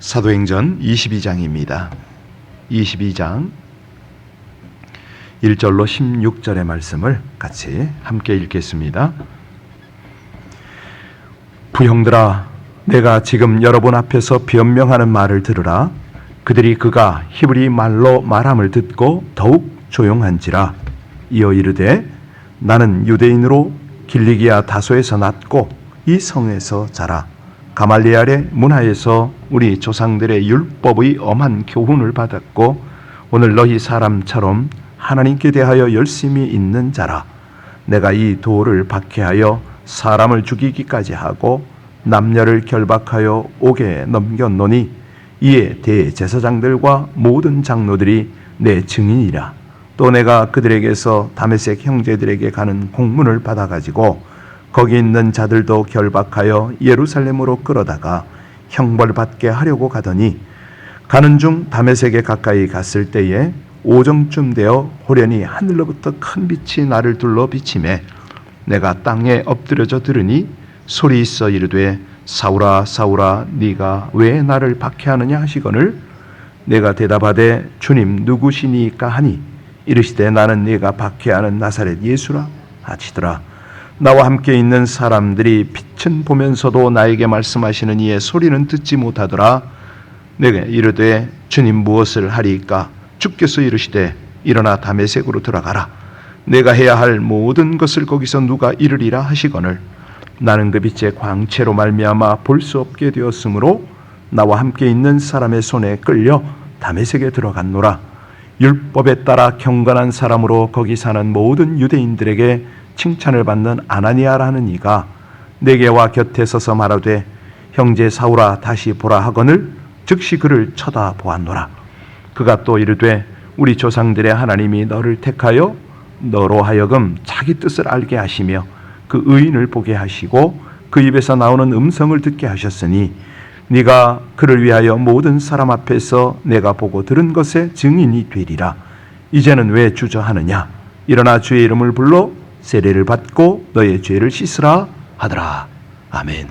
사도행전 22장입니다. 22장 1절로 16절의 말씀을 같이 함께 읽겠습니다. 부형들아 내가 지금 여러분 앞에서 변명하는 말을 들으라 그들이 그가 히브리 말로 말함을 듣고 더욱 조용한지라 이어 이르되 나는 유대인으로 길리기아 다소에서 났고 이 성에서 자라 가말리알의 문화에서 우리 조상들의 율법의 엄한 교훈을 받았고 오늘 너희 사람처럼 하나님께 대하여 열심히 있는 자라. 내가 이 도를 박해하여 사람을 죽이기까지 하고 남녀를 결박하여 옥에 넘겼노니 이에 대제사장들과 모든 장로들이 내 증인이라. 또 내가 그들에게서 다메섹 형제들에게 가는 공문을 받아가지고 거기 있는 자들도 결박하여 예루살렘으로 끌어다가 형벌받게 하려고 가더니 가는 중 다메섹에 가까이 갔을 때에 오정쯤 되어 호련히 하늘로부터 큰 빛이 나를 둘러 비침에 내가 땅에 엎드려져 들으니 소리 있어 이르되 사울아 사울아 네가 왜 나를 박해하느냐 하시거늘 내가 대답하되 주님 누구시니까 하니? 이르시되 나는 네가 박해하는 나사렛 예수라 하시더라 나와 함께 있는 사람들이 빛은 보면서도 나에게 말씀하시는 이의 소리는 듣지 못하더라. 내게 이르되 주님 무엇을 하리까? 주께서 이르시되 일어나 다메섹으로 들어가라. 내가 해야 할 모든 것을 거기서 누가 이르리라 하시거늘. 나는 그 빛의 광채로 말미암아 볼 수 없게 되었으므로 나와 함께 있는 사람의 손에 끌려 다메섹에 들어갔노라. 율법에 따라 경건한 사람으로 거기 사는 모든 유대인들에게 칭찬을 받는 아나니아라는 이가 내게와 곁에 서서 말하되 형제 사울아 다시 보라 하거늘 즉시 그를 쳐다보았노라. 그가 또 이르되 우리 조상들의 하나님이 너를 택하여 너로 하여금 자기 뜻을 알게 하시며 그 의인을 보게 하시고 그 입에서 나오는 음성을 듣게 하셨으니 네가 그를 위하여 모든 사람 앞에서 내가 보고 들은 것의 증인이 되리라. 이제는 왜 주저하느냐? 일어나 주의 이름을 불러 세례를 받고 너의 죄를 씻으라 하더라 아멘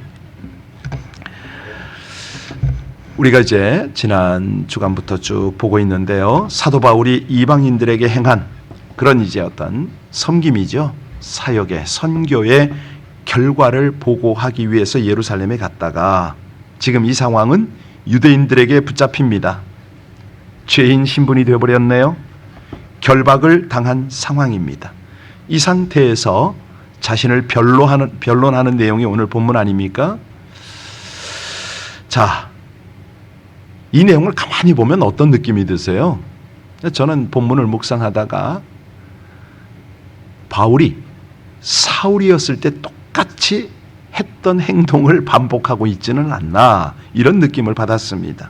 우리가 이제 지난 주간부터 쭉 보고 있는데요. 사도 바울이 이방인들에게 행한 그런 이제 어떤 섬김이죠. 사역의 선교의 결과를 보고하기 위해서 예루살렘에 갔다가 지금 이 상황은 유대인들에게 붙잡힙니다. 죄인 신분이 되어버렸네요. 결박을 당한 상황입니다. 이 상태에서 자신을 변론하는, 변론하는 내용이 오늘 본문 아닙니까? 자, 이 내용을 가만히 보면 어떤 느낌이 드세요? 저는 본문을 묵상하다가 바울이 사울이었을 때 똑같이 했던 행동을 반복하고 있지는 않나 이런 느낌을 받았습니다.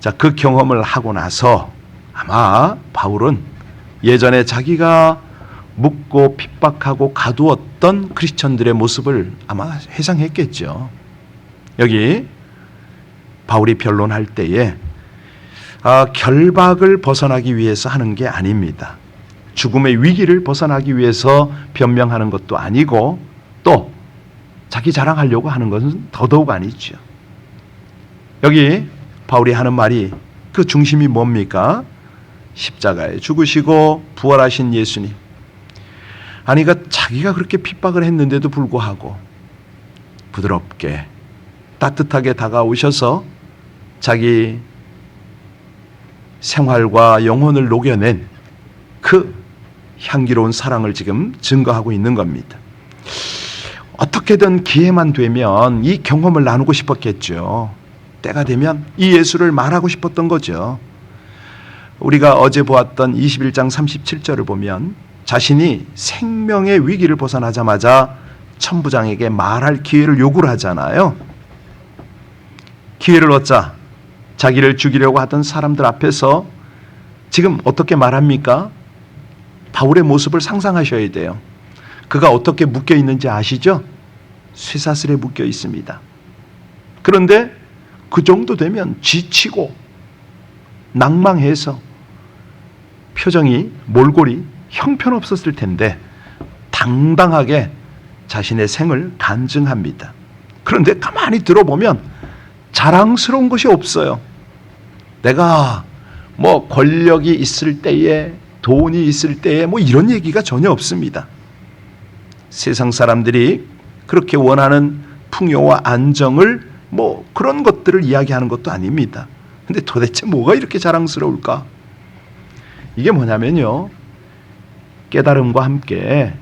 자, 그 경험을 하고 나서 아마 바울은 예전에 자기가 묻고 핍박하고 가두었던 크리스천들의 모습을 아마 회상했겠죠. 여기 바울이 변론할 때에 아, 결박을 벗어나기 위해서 하는 게 아닙니다. 죽음의 위기를 벗어나기 위해서 변명하는 것도 아니고 또 자기 자랑하려고 하는 것은 더더욱 아니죠. 여기 바울이 하는 말이 그 중심이 뭡니까? 십자가에 죽으시고 부활하신 예수님. 아니, 그 자기가 그렇게 핍박을 했는데도 불구하고 부드럽게 따뜻하게 다가오셔서 자기 생활과 영혼을 녹여낸 그 향기로운 사랑을 지금 증거하고 있는 겁니다. 어떻게든 기회만 되면 이 경험을 나누고 싶었겠죠. 때가 되면 이 예수를 말하고 싶었던 거죠. 우리가 어제 보았던 21장 37절을 보면 자신이 생명의 위기를 벗어나자마자 천부장에게 말할 기회를 요구를 하잖아요. 기회를 얻자 자기를 죽이려고 하던 사람들 앞에서 지금 어떻게 말합니까? 바울의 모습을 상상하셔야 돼요. 그가 어떻게 묶여 있는지 아시죠? 쇠사슬에 묶여 있습니다. 그런데 그 정도 되면 지치고 낭망해서 표정이 몰골이 형편없었을 텐데 당당하게 자신의 생을 간증합니다. 그런데 가만히 들어보면 자랑스러운 것이 없어요. 내가 뭐 권력이 있을 때에 돈이 있을 때에 뭐 이런 얘기가 전혀 없습니다. 세상 사람들이 그렇게 원하는 풍요와 안정을 뭐 그런 것들을 이야기하는 것도 아닙니다. 근데 도대체 뭐가 이렇게 자랑스러울까? 이게 뭐냐면요. 깨달음과 함께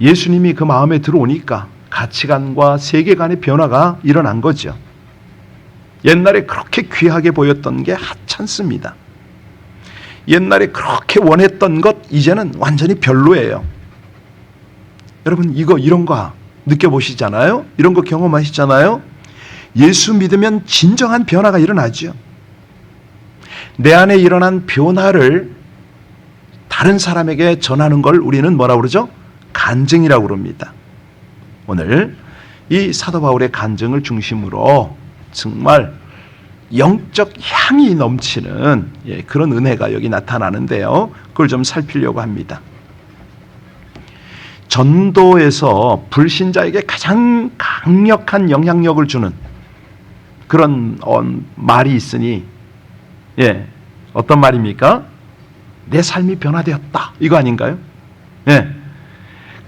예수님이 그 마음에 들어오니까 가치관과 세계관의 변화가 일어난 거죠. 옛날에 그렇게 귀하게 보였던 게 하찮습니다. 옛날에 그렇게 원했던 것 이제는 완전히 별로예요. 여러분 이거 이런 거 느껴보시잖아요. 이런 거 경험하시잖아요. 예수 믿으면 진정한 변화가 일어나죠. 내 안에 일어난 변화를 다른 사람에게 전하는 걸 우리는 뭐라 그러죠? 간증이라고 그럽니다. 오늘 이 사도 바울의 간증을 중심으로 정말 영적 향이 넘치는 예, 그런 은혜가 여기 나타나는데요. 그걸 좀 살피려고 합니다. 전도에서 불신자에게 가장 강력한 영향력을 주는 그런 어, 말이 있으니 예, 어떤 말입니까? 내 삶이 변화되었다. 이거 아닌가요? 예.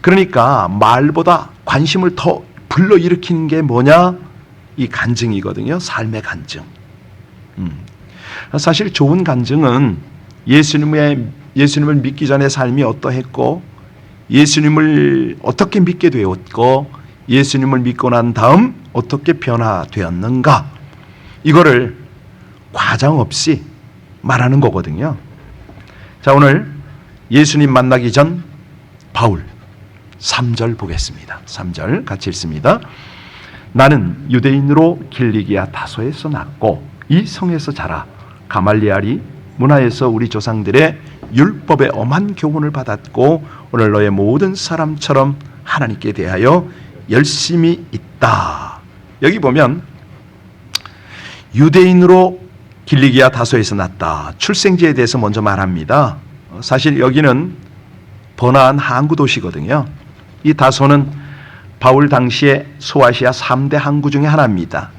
그러니까 말보다 관심을 더 불러일으키는 게 뭐냐? 이 간증이거든요. 삶의 간증. 음. 사실 좋은 간증은 예수님의 예수님을 믿기 전에 삶이 어떠했고 예수님을 어떻게 믿게 되었고 예수님을 믿고 난 다음 어떻게 변화되었는가 이거를 과장 없이 말하는 거거든요. 자, 오늘 예수님 만나기 전 바울 3절 보겠습니다. 3절 같이 읽습니다. 나는 유대인으로 길리기아 다소에서 났고 이 성에서 자라 가말리알이 문화에서 우리 조상들의 율법의 엄한 교훈을 받았고 오늘 너의 모든 사람처럼 하나님께 대하여 열심히 있다. 여기 보면 유대인으로 길리기아 다소에서 났다. 출생지에 대해서 먼저 말합니다. 사실 여기는 번화한 항구 도시거든요. 이 다소는 바울 당시에 소아시아 3대 항구 중에 하나입니다.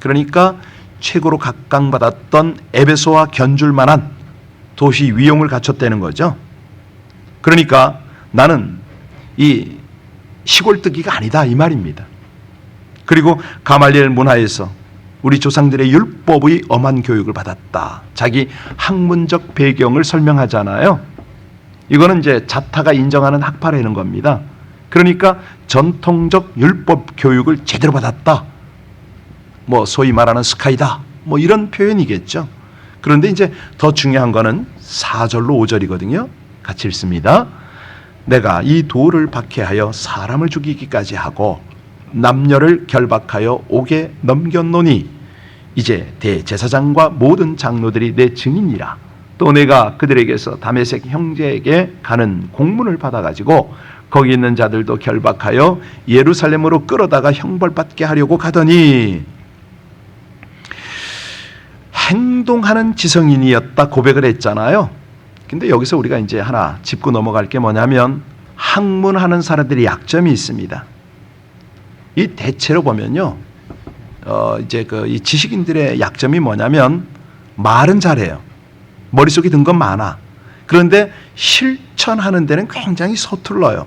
그러니까 최고로 각광받았던 에베소와 견줄 만한 도시 위용을 갖췄다는 거죠. 그러니까 나는 이 시골뜨기가 아니다 이 말입니다. 그리고 가말리엘 문화에서 우리 조상들의 율법의 엄한 교육을 받았다. 자기 학문적 배경을 설명하잖아요. 이거는 이제 자타가 인정하는 학파라는 겁니다. 그러니까 전통적 율법 교육을 제대로 받았다. 뭐 소위 말하는 스카이다. 뭐 이런 표현이겠죠. 그런데 이제 더 중요한 거는 4절로 5절이거든요. 같이 읽습니다. 내가 이 돌을 박해하여 사람을 죽이기까지 하고 남녀를 결박하여 옥에 넘겼노니 이제 대제사장과 모든 장로들이 내 증인이라 또 내가 그들에게서 다메섹 형제에게 가는 공문을 받아 가지고 거기 있는 자들도 결박하여 예루살렘으로 끌어다가 형벌받게 하려고 가더니 행동하는 지성인이었다 고백을 했잖아요. 근데 여기서 우리가 이제 하나 짚고 넘어갈 게 뭐냐면 학문하는 사람들이 약점이 있습니다. 이 대체로 보면요, 어 이제 그 이 지식인들의 약점이 뭐냐면 말은 잘해요. 머릿속에 든 건 많아. 그런데 실천하는 데는 굉장히 서툴러요.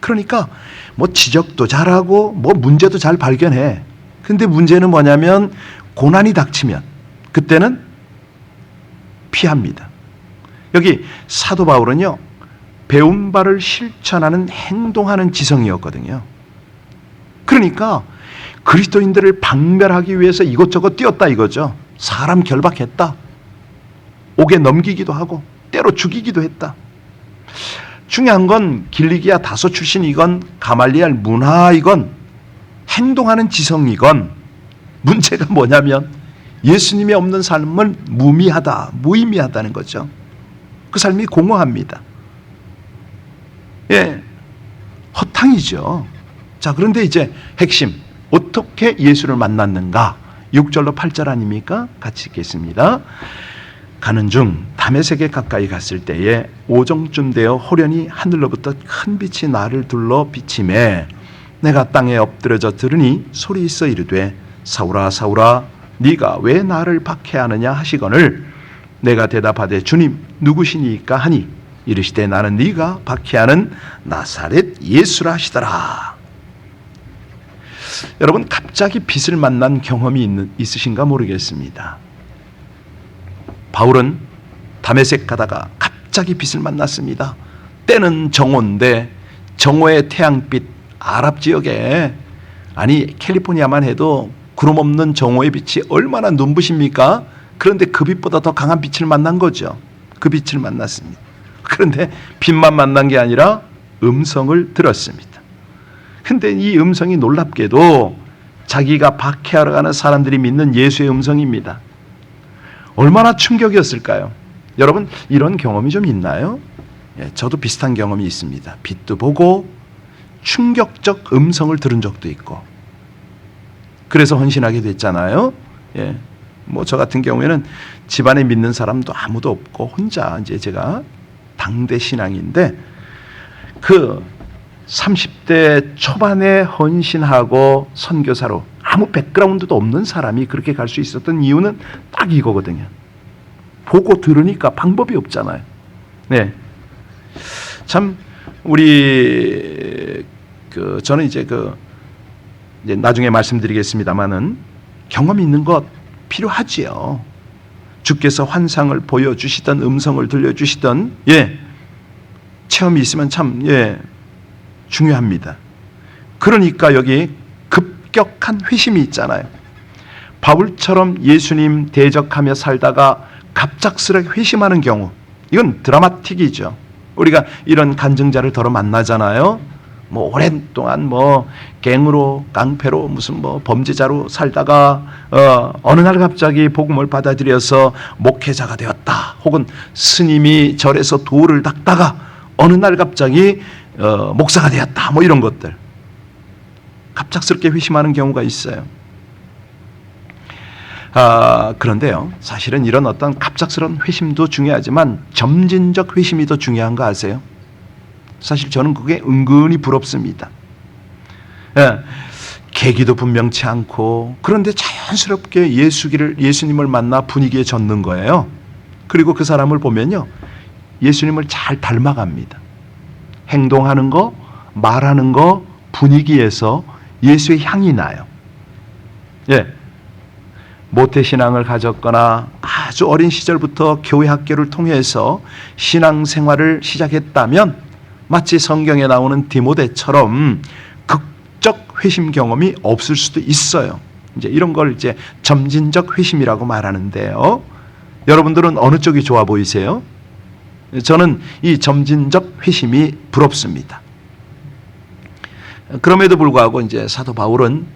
그러니까 뭐 지적도 잘하고 뭐 문제도 잘 발견해. 근데 문제는 뭐냐면 고난이 닥치면 그때는 피합니다. 여기 사도 바울은요, 배운 바를 실천하는 행동하는 지성이었거든요. 그러니까 그리스도인들을 박멸하기 위해서 이것저것 뛰었다 이거죠. 사람 결박했다. 옥에 넘기기도 하고 때로 죽이기도 했다. 중요한 건 길리기아 다소 출신이건 가말리알 문화이건 행동하는 지성이건 문제가 뭐냐면 예수님이 없는 삶은 무미하다, 무의미하다는 거죠. 그 삶이 공허합니다. 예, 허탕이죠. 자, 그런데 이제 핵심, 어떻게 예수를 만났는가? 6절로 8절 아닙니까? 같이 읽겠습니다. 가는 중 담에색에 가까이 갔을 때에 오정쯤 되어 호련히 하늘로부터 큰 빛이 나를 둘러 비침에 내가 땅에 엎드려져 들으니 소리 있어 이르되 사울아 사울아 네가 왜 나를 박해하느냐 하시거늘 내가 대답하되 주님 누구시니까 하니 이르시되 나는 네가 박해하는 나사렛 예수라 하시더라. 여러분 갑자기 빛을 만난 경험이 있는, 있으신가 모르겠습니다. 바울은 담에색 가다가 갑자기 빛을 만났습니다. 때는 정오인데 정오의 태양빛 아랍 지역에 아니 캘리포니아만 해도 구름 없는 정오의 빛이 얼마나 눈부십니까? 그런데 그 빛보다 더 강한 빛을 만난 거죠. 그 빛을 만났습니다. 그런데 빛만 만난 게 아니라 음성을 들었습니다. 근데 이 음성이 놀랍게도 자기가 박해하러 가는 사람들이 믿는 예수의 음성입니다. 얼마나 충격이었을까요? 여러분 이런 경험이 좀 있나요? 예, 저도 비슷한 경험이 있습니다. 빛도 보고 충격적 음성을 들은 적도 있고 그래서 헌신하게 됐잖아요. 예. 뭐 저 같은 경우에는 집안에 믿는 사람도 아무도 없고 혼자 이제 제가 당대 신앙인데 그 30대 초반에 헌신하고 선교사로 아무 백그라운드도 없는 사람이 그렇게 갈 수 있었던 이유는 딱 이거거든요. 보고 들으니까 방법이 없잖아요. 네. 참 우리 그 저는 이제 그 이제 나중에 말씀드리겠습니다만은 경험 있는 것 필요하지요. 주께서 환상을 보여 주시던 음성을 들려 주시던 예 체험이 있으면 참 예 중요합니다. 그러니까 여기 급격한 회심이 있잖아요. 바울처럼 예수님 대적하며 살다가 갑작스레 회심하는 경우 이건 드라마틱이죠. 우리가 이런 간증자를 더러 만나잖아요. 뭐 오랜 동안 뭐 갱으로 깡패로 무슨 뭐 범죄자로 살다가 어 어느 날 갑자기 복음을 받아들여서 목회자가 되었다. 혹은 스님이 절에서 돌을 닦다가 어느 날 갑자기 어 목사가 되었다. 뭐 이런 것들. 갑작스럽게 회심하는 경우가 있어요. 아, 그런데요. 사실은 이런 어떤 갑작스러운 회심도 중요하지만 점진적 회심이 더 중요한 거 아세요? 사실 저는 그게 은근히 부럽습니다. 예, 계기도 분명치 않고 그런데 자연스럽게 예수기를 예수님을 만나 분위기에 젖는 거예요. 그리고 그 사람을 보면요. 예수님을 잘 닮아갑니다. 행동하는 거, 말하는 거, 분위기에서 예수의 향이 나요. 예. 모태 신앙을 가졌거나 아주 어린 시절부터 교회 학교를 통해서 신앙 생활을 시작했다면 마치 성경에 나오는 디모데처럼 극적 회심 경험이 없을 수도 있어요. 이제 이런 걸 이제 점진적 회심이라고 말하는데요. 여러분들은 어느 쪽이 좋아 보이세요? 저는 이 점진적 회심이 부럽습니다. 그럼에도 불구하고 이제 사도 바울은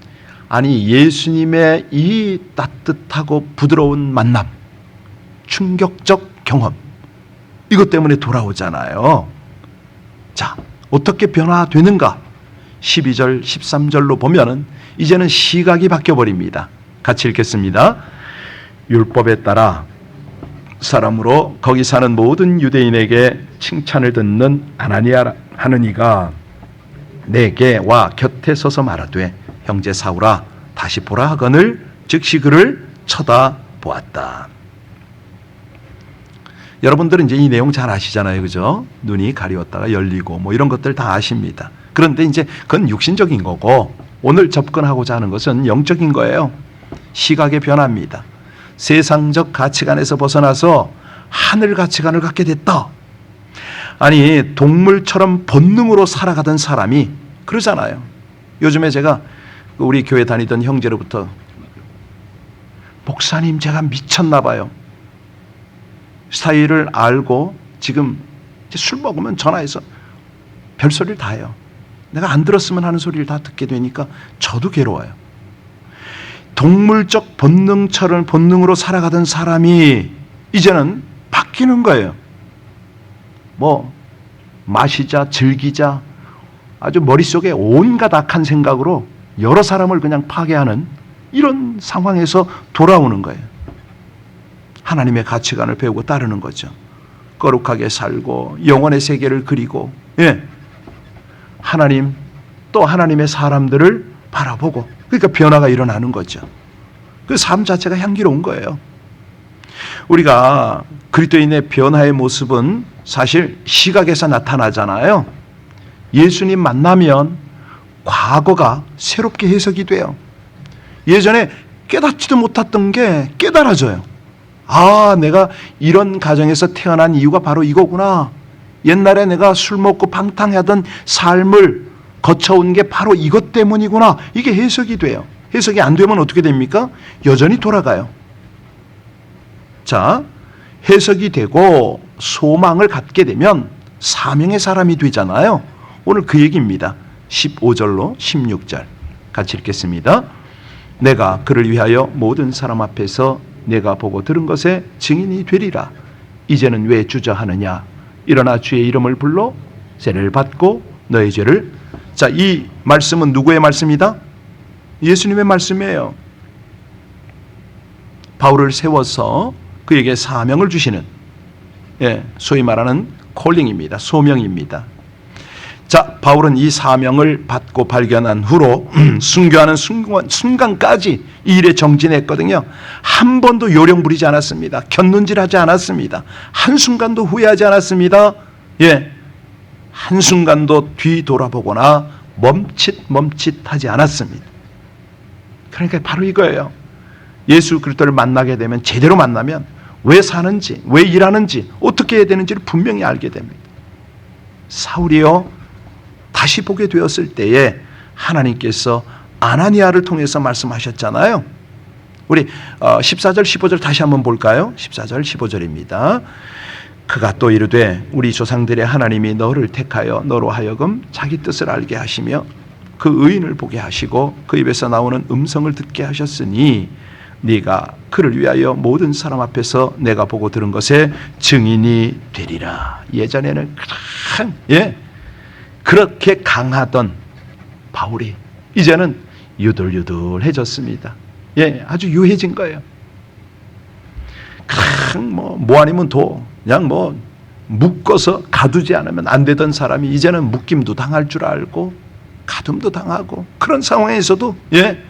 아니 예수님의 이 따뜻하고 부드러운 만남, 충격적 경험 이것 때문에 돌아오잖아요. 자, 어떻게 변화되는가? 12절, 13절로 보면은 이제는 시각이 바뀌어 버립니다. 같이 읽겠습니다. 율법에 따라 사람으로 거기 사는 모든 유대인에게 칭찬을 듣는 아나니아 하는 이가 내게 와 곁에 서서 말하되 형제 사울아 다시 보라 하거늘 즉시 그를 쳐다보았다. 여러분들은 이제 이 내용 잘 아시잖아요. 그죠? 눈이 가리웠다가 열리고 뭐 이런 것들 다 아십니다. 그런데 이제 그건 육신적인 거고 오늘 접근하고자 하는 것은 영적인 거예요. 시각의 변화입니다. 세상적 가치관에서 벗어나서 하늘 가치관을 갖게 됐다. 아니 동물처럼 본능으로 살아가던 사람이 그러잖아요. 요즘에 제가 우리 교회 다니던 형제로부터 목사님 제가 미쳤나 봐요. 사이를 알고 지금 술 먹으면 전화해서 별소리를 다 해요. 내가 안 들었으면 하는 소리를 다 듣게 되니까 저도 괴로워요. 동물적 본능처럼 본능으로 살아가던 사람이 이제는 바뀌는 거예요. 뭐 마시자 즐기자 아주 머릿속에 온갖 악한 생각으로 여러 사람을 그냥 파괴하는 이런 상황에서 돌아오는 거예요. 하나님의 가치관을 배우고 따르는 거죠. 거룩하게 살고 영원의 세계를 그리고 예. 하나님 또 하나님의 사람들을 바라보고 그러니까 변화가 일어나는 거죠. 그 삶 자체가 향기로운 거예요. 우리가 그리스도인의 변화의 모습은 사실 시각에서 나타나잖아요. 예수님 만나면 과거가 새롭게 해석이 돼요. 예전에 깨닫지도 못했던 게 깨달아져요. 아, 내가 이런 가정에서 태어난 이유가 바로 이거구나. 옛날에 내가 술 먹고 방탕하던 삶을 거쳐온 게 바로 이것 때문이구나. 이게 해석이 돼요. 해석이 안 되면 어떻게 됩니까? 여전히 돌아가요. 자, 해석이 되고 소망을 갖게 되면 사명의 사람이 되잖아요. 오늘 그 얘기입니다. 15절로 16절 같이 읽겠습니다. 내가 그를 위하여 모든 사람 앞에서 내가 보고 들은 것에 증인이 되리라. 이제는 왜 주저하느냐? 일어나 주의 이름을 불러 세례를 받고 너의 죄를 자, 이 말씀은 누구의 말씀이다? 예수님의 말씀이에요. 바울을 세워서 그에게 사명을 주시는 예, 소위 말하는 콜링입니다. 소명입니다. 자, 바울은 이 사명을 받고 발견한 후로 순교하는 순간, 순간까지 이 일에 정진했거든요. 한 번도 요령 부리지 않았습니다. 곁눈질하지 않았습니다. 한 순간도 후회하지 않았습니다. 예, 한 순간도 뒤돌아보거나 멈칫 멈칫하지 않았습니다. 그러니까 바로 이거예요. 예수 그리스도를 만나게 되면 제대로 만나면 왜 사는지, 왜 일하는지, 어떻게 해야 되는지를 분명히 알게 됩니다. 사울이요 다시 보게 되었을 때에 하나님께서 아나니아를 통해서 말씀하셨잖아요. 우리 14절, 15절 다시 한번 볼까요? 14절, 15절입니다. 그가 또 이르되 우리 조상들의 하나님이 너를 택하여 너로 하여금 자기 뜻을 알게 하시며 그 의인을 보게 하시고 그 입에서 나오는 음성을 듣게 하셨으니 네가 그를 위하여 모든 사람 앞에서 내가 보고 들은 것에 증인이 되리라. 예전에는 큰 예. 그렇게 강하던 바울이 이제는 유들유들해졌습니다. 예, 아주 유해진 거예요. 큰뭐 뭐 아니면 도 그냥 뭐 묶어서 가두지 않으면 안 되던 사람이 이제는 묶임도 당할 줄 알고 가둠도 당하고 그런 상황에서도 예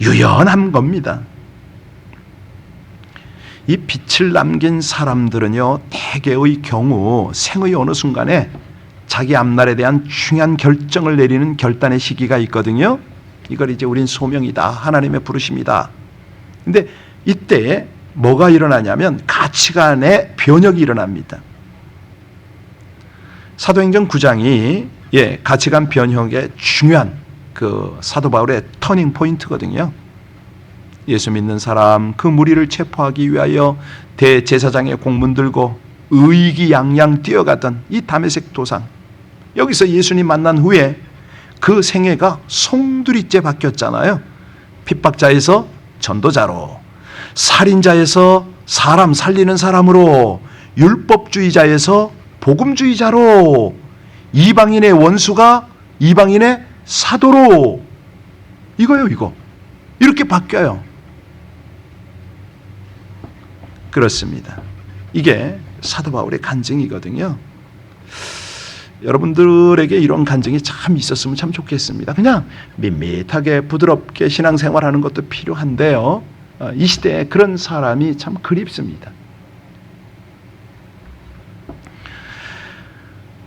유연한 겁니다. 이 빛을 남긴 사람들은요 대개의 경우 생의 어느 순간에 자기 앞날에 대한 중요한 결정을 내리는 결단의 시기가 있거든요. 이걸 이제 우린 소명이다 하나님의 부르심이다. 근데 이때 뭐가 일어나냐면 가치관의 변혁이 일어납니다. 사도행전 9장이 예, 가치관 변혁의 중요한 그 사도 바울의 터닝 포인트거든요. 예수 믿는 사람 그 무리를 체포하기 위하여 대제사장의 공문 들고 의기양양 뛰어가던 이 담에색 도상 여기서 예수님 만난 후에 그 생애가 송두리째 바뀌었잖아요. 핍박자에서 전도자로 살인자에서 사람 살리는 사람으로 율법주의자에서 복음주의자로 이방인의 원수가 이방인의 사도로 이거요 이거 이렇게 바뀌어요. 그렇습니다. 이게 사도 바울의 간증이거든요. 여러분들에게 이런 간증이 참 있었으면 참 좋겠습니다. 그냥 밋밋하게 부드럽게 신앙생활하는 것도 필요한데요. 어, 이 시대에 그런 사람이 참 그립습니다.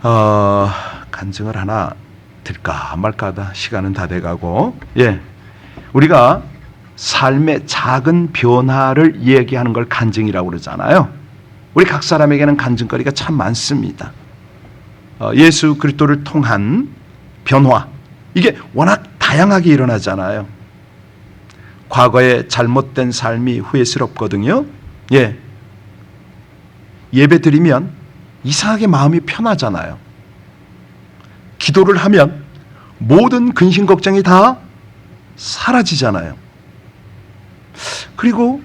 어, 간증을 하나 들까 말까 하다 시간은 다 돼가고 예 우리가 삶의 작은 변화를 이야기하는 걸 간증이라고 그러잖아요. 우리 각 사람에게는 간증거리가 참 많습니다. 어, 예수 그리스도를 통한 변화 이게 워낙 다양하게 일어나잖아요. 과거의 잘못된 삶이 후회스럽거든요. 예. 예배 드리면 이상하게 마음이 편하잖아요. 기도를 하면 모든 근심 걱정이 다 사라지잖아요. 그리고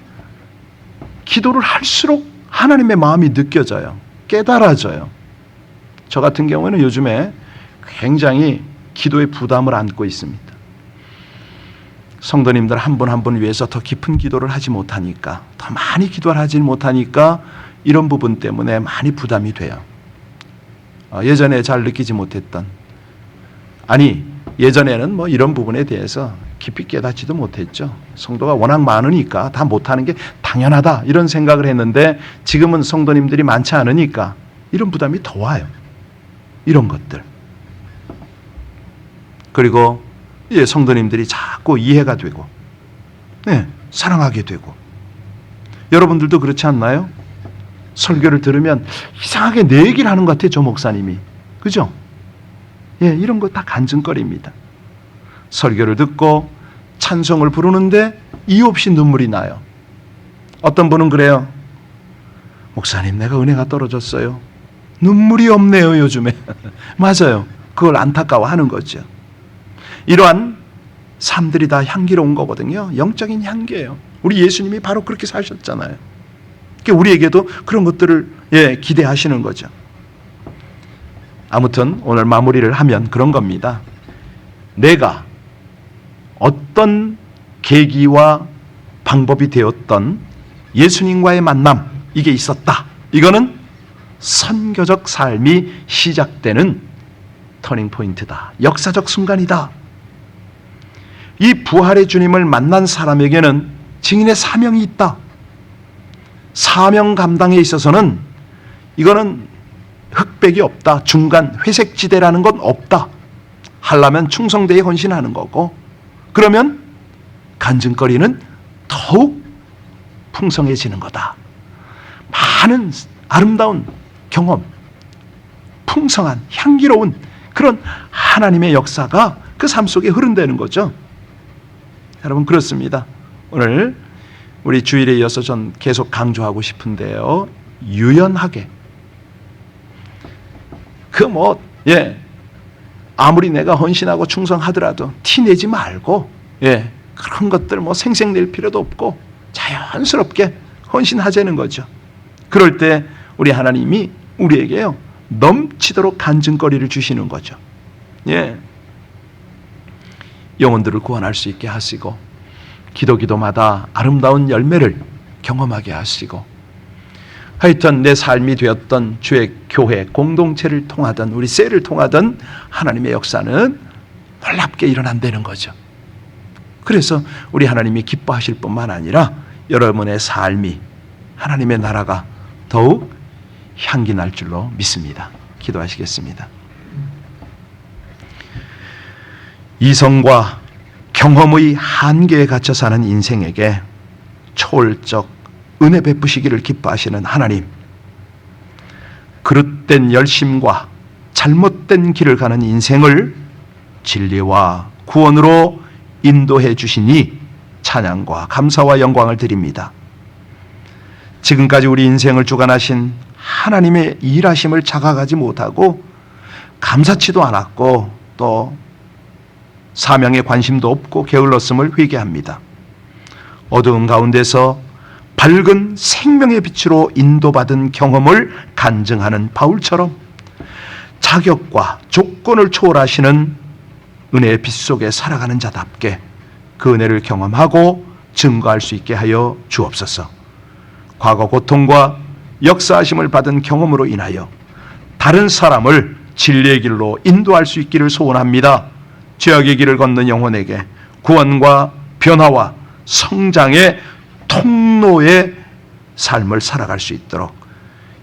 기도를 할수록 하나님의 마음이 느껴져요. 깨달아져요. 저 같은 경우는 요즘에 굉장히 기도의 부담을 안고 있습니다. 성도님들 한 분 한 분 위해서 더 깊은 기도를 하지 못하니까, 더 많이 기도를 하지 못하니까 이런 부분 때문에 많이 부담이 돼요. 어, 예전에 잘 느끼지 못했던, 아니, 예전에는 뭐 이런 부분에 대해서 깊이 깨닫지도 못했죠. 성도가 워낙 많으니까 다 못하는 게 당연하다 이런 생각을 했는데 지금은 성도님들이 많지 않으니까 이런 부담이 더 와요. 이런 것들. 그리고 예, 성도님들이 자꾸 이해가 되고, 네, 사랑하게 되고. 여러분들도 그렇지 않나요? 설교를 들으면 이상하게 내 얘기를 하는 것 같아요, 저 목사님이. 그죠? 예, 이런 거 다 간증거리입니다. 설교를 듣고 찬송을 부르는데 이유 없이 눈물이 나요. 어떤 분은 그래요. 목사님, 내가 은혜가 떨어졌어요. 눈물이 없네요, 요즘에. 맞아요. 그걸 안타까워 하는 거죠. 이러한 삶들이 다 향기로운 거거든요. 영적인 향기예요. 우리 예수님이 바로 그렇게 사셨잖아요. 그러니까 우리에게도 그런 것들을 예, 기대하시는 거죠. 아무튼 오늘 마무리를 하면 그런 겁니다. 내가 어떤 계기와 방법이 되었던 예수님과의 만남 이게 있었다. 이거는 선교적 삶이 시작되는 터닝 포인트다. 역사적 순간이다. 이 부활의 주님을 만난 사람에게는 증인의 사명이 있다. 사명 감당에 있어서는 이거는 흑백이 없다. 중간 회색 지대라는 건 없다. 하려면 충성되게 헌신하는 거고 그러면 간증거리는 더욱 풍성해지는 거다. 많은 아름다운 경험, 풍성한 향기로운 그런 하나님의 역사가 그 삶 속에 흐른다는 거죠. 여러분 그렇습니다. 오늘 우리 주일에 이어서 전 계속 강조하고 싶은데요. 유연하게 그 뭐 예. 아무리 내가 헌신하고 충성하더라도 티 내지 말고 예. 그런 것들 뭐 생색낼 필요도 없고 자연스럽게 헌신하자는 거죠. 그럴 때 우리 하나님이 우리에게요 넘치도록 간증거리를 주시는 거죠. 예. 영혼들을 구원할 수 있게 하시고 기도 기도마다 아름다운 열매를 경험하게 하시고 하여튼 내 삶이 되었던 주의 교회 공동체를 통하던 우리 셀을 통하던 하나님의 역사는 놀랍게 일어난다는 거죠. 그래서 우리 하나님이 기뻐하실 뿐만 아니라 여러분의 삶이 하나님의 나라가 더욱 향기 날 줄로 믿습니다. 기도하시겠습니다. 이성과 경험의 한계에 갇혀 사는 인생에게 초월적 은혜 베푸시기를 기뻐하시는 하나님. 그릇된 열심과 잘못된 길을 가는 인생을 진리와 구원으로 인도해 주시니 찬양과 감사와 영광을 드립니다. 지금까지 우리 인생을 주관하신 하나님의 일하심을 자각하지 못하고 감사치도 않았고 또 사명에 관심도 없고 게을렀음을 회개합니다. 어두운 가운데서 밝은 생명의 빛으로 인도받은 경험을 간증하는 바울처럼 자격과 조건을 초월하시는 은혜의 빛 속에 살아가는 자답게 그 은혜를 경험하고 증거할 수 있게 하여 주옵소서. 과거 고통과 역사하심을 받은 경험으로 인하여 다른 사람을 진리의 길로 인도할 수 있기를 소원합니다. 죄악의 길을 걷는 영혼에게 구원과 변화와 성장의 통로의 삶을 살아갈 수 있도록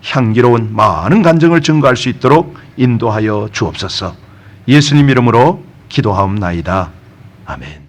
향기로운 많은 간증을 증거할 수 있도록 인도하여 주옵소서. 예수님 이름으로 기도하옵나이다. 아멘.